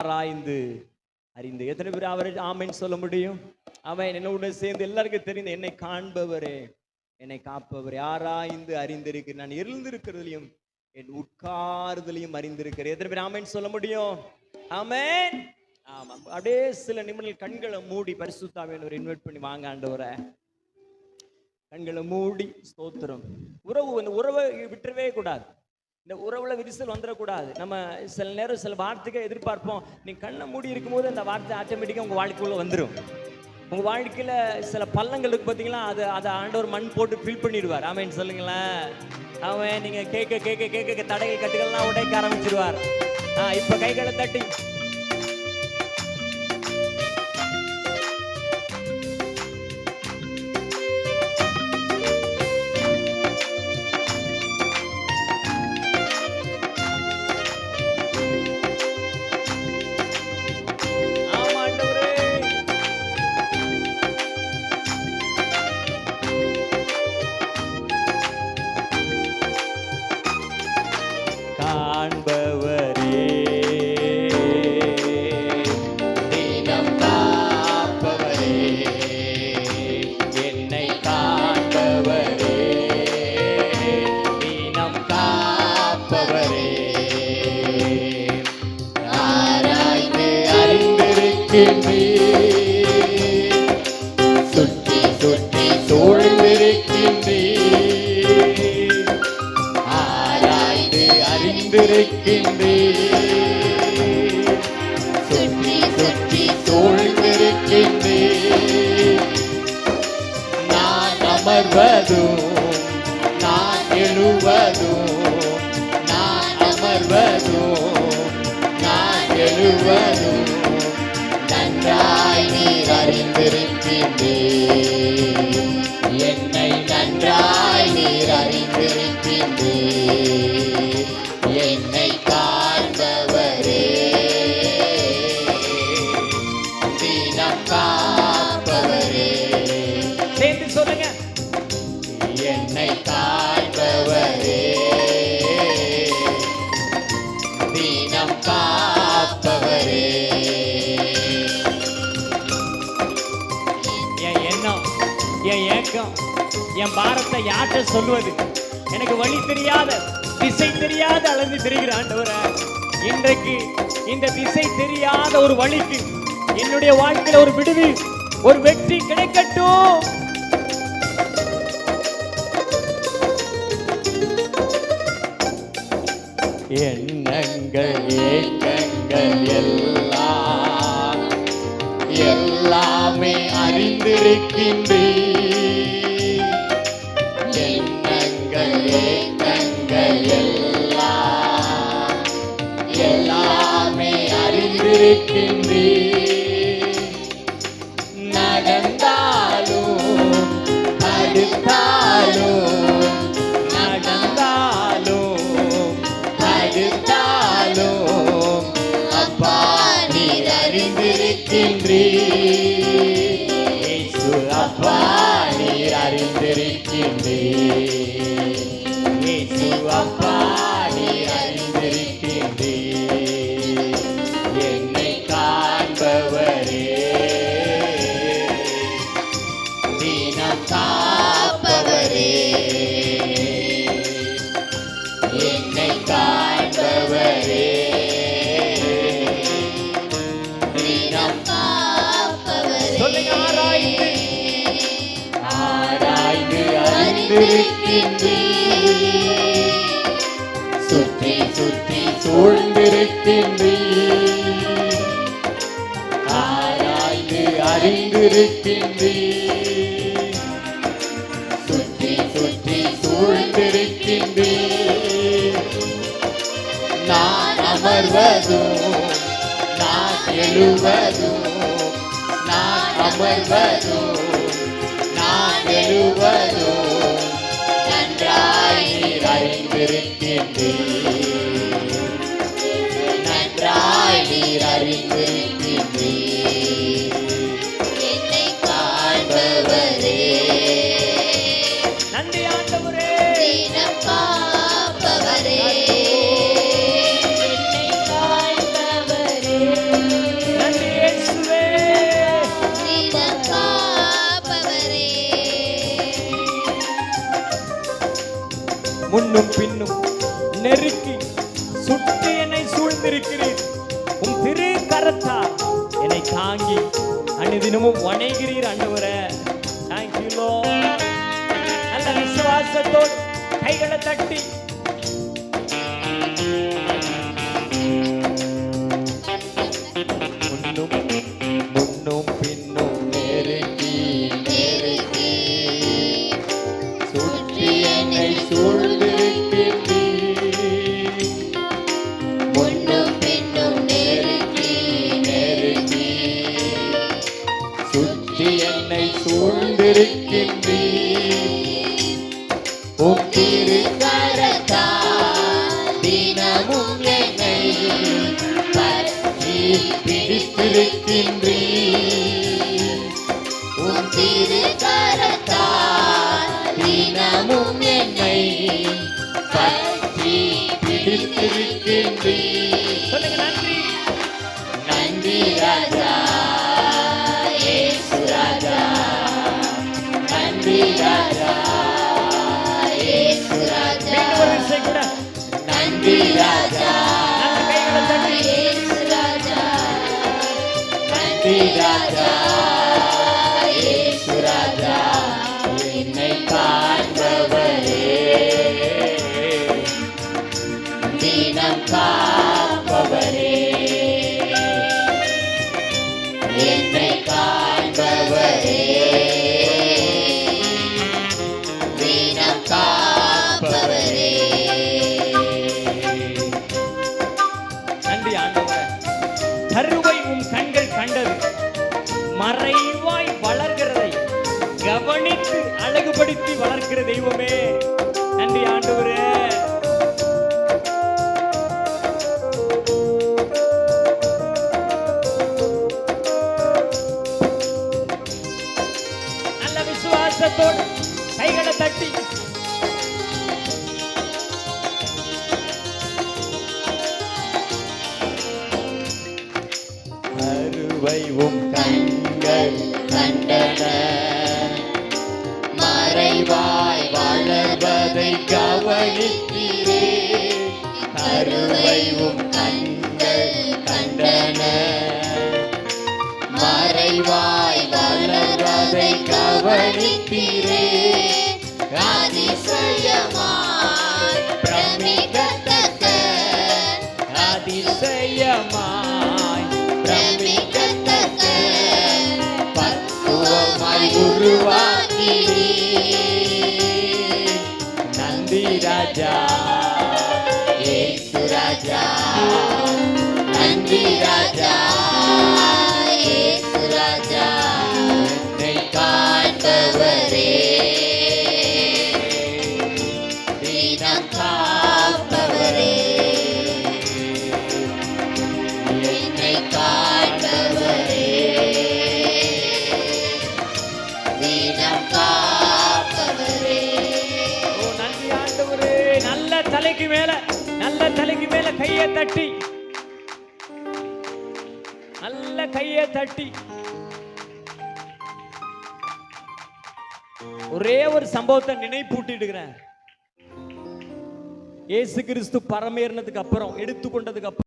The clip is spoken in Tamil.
ஆராய்ந்து அறிந்து. எத்தனை பேர் அவரை ஆமைன்னு சொல்ல முடியும்? அவன் என்னோட சேர்ந்து எல்லாருக்கும் தெரிந்த என்னை காண்பவரே என்னை காப்பவர். ஆராய்ந்து அறிந்திருக்கு நான் எழுந்திருக்கிறதுலையும் என் உட்கார்தலையும் அறிந்திருக்கிறேன் எத்தனை பேர் ஆமைன்னு சொல்ல முடியும்? ஆமேன். ஆமா. அப்படியே சில நிமிடங்கள் கண்களை மூடி பரிசுத்தாவின் ஒரு இன்வைட் பண்ணி வாங்க ஆண்டவரை. கண்களை மூடி ஸ்தோத்திரம். உறவு அந்த உறவை விட்டுறவே கூடாது. இந்த உறவுல விரிசல் வந்துடக்கூடாது நம்ம சில நேரம் சில வார்த்தைக்கு எதிர்பார்ப்போம். நீ கண்ணை மூடி இருக்கும்போது அந்த வார்த்தை ஆட்டோமேட்டிக்காக உங்கள் வாழ்க்கைக்குள்ள வந்துடும் உங்கள் வாழ்க்கையில் சில பள்ளங்கள் இருக்கு பார்த்தீங்களா அது அதை ஆண்டவர் மண் போட்டு ஃபில் பண்ணிடுவார். ஆமேன்னு சொல்லுங்களேன். அவன் நீங்கள் கேட்க கேட்க கேட்க தடைகள் கட்டுகள்லாம் உடைக்க ஆரம்பிச்சிருவார். ஆ இப்போ கைகளை தட்டி. அறிந்திருக்கின்றீர் சுற்றி சுற்றி சூழ்ந்திருக்கின்றீர் ஆராய்ந்து அறிந்திருக்கின்றீர் சுற்றி சுற்றி சூழ்ந்திருக்கின்றீர் நான் அமர்வதும் நான் எழுவதும் நான் அமர்வதும் நான் எழுவதும். அறிந்திருக்கின்றீர் ஏக்கம். என் பாரத்தை யார்கிட்ட சொல்லுவது? எனக்கு வழி தெரியாத திசை தெரியாத அளந்து தெரிகிற ஆண்டவரே இன்றைக்கு இந்த திசை தெரியாத ஒரு வழிக்கு என்னுடைய வாழ்க்கையில ஒரு விடுவி ஒரு வெற்றி கிடைக்கட்டும். எண்ணங்கள் ஏக்கங்கள் எல்லாம் எல்லாமே அறிந்திருக்கின்றேன் அறிந்திருக்கின்றீர் நடந்தாலும் அடுத்தாலும் நடந்தாலும் அடுத்தாலும் அப்பா நீர் அறிந்திருக்கின்றீர். அப்பா நீர் அப்பா நீர் என்னை காண்பவரே. சுற்றி சுற்றி சூழ்ந்திருக்கின்றீர் ஆராய்ந்து அறிந்திருக்கின்றீர் சுற்றி சுற்றி சூழ்ந்திருக்கின்றீர் நான் அமர்வதும் நான் எழுவதும் நான் முன்னும் பின்னும் நெருக்கி சுற்றி என்னை சூழ்ந்திருக்கிறீர். உம் திரு கரத்தால் என்னை தாங்கி அனுதினமும் வணைகிறீர் ஆண்டவரே. தேங்க்யூ நல்ல விசுவாசத்தோடு கைகளை தட்டி. முன்னும் முன்னும் பின்னும் நெருக்கி நெருக்கி சுற்றி என்னை சூழ்ந்திருக்கிறீர் தினமும் என்னை பற்றி பிடித்திருக்கின்றீர் உம் திரு கரத்தால் தினமும் என்னை பற்றி பிடித்திருக்கின்றீர் நன்றி அழகுபடுத்தி வளர்க்கிற தெய்வமே. நன்றி ஆண்டவரே. நல்ல விசுவாசத்தோடு மறைவாய் வளர்வதை கவனித்தீரே கருவையும் கண்கள் கண்டன. மறைவாய் வளர்வதை கவனித்தீரே நந்தி ராஜா. இயேசு ராஜா. நன்றி ராஜா. தட்டி. ஒரே ஒரு சம்பவத்தை நினைப்பூட்டிடுகிறேன். இயேசு கிறிஸ்து பரமேறினதுக்கு அப்புறம் எடுத்துக்கொண்டதுக்கு அப்புறம்.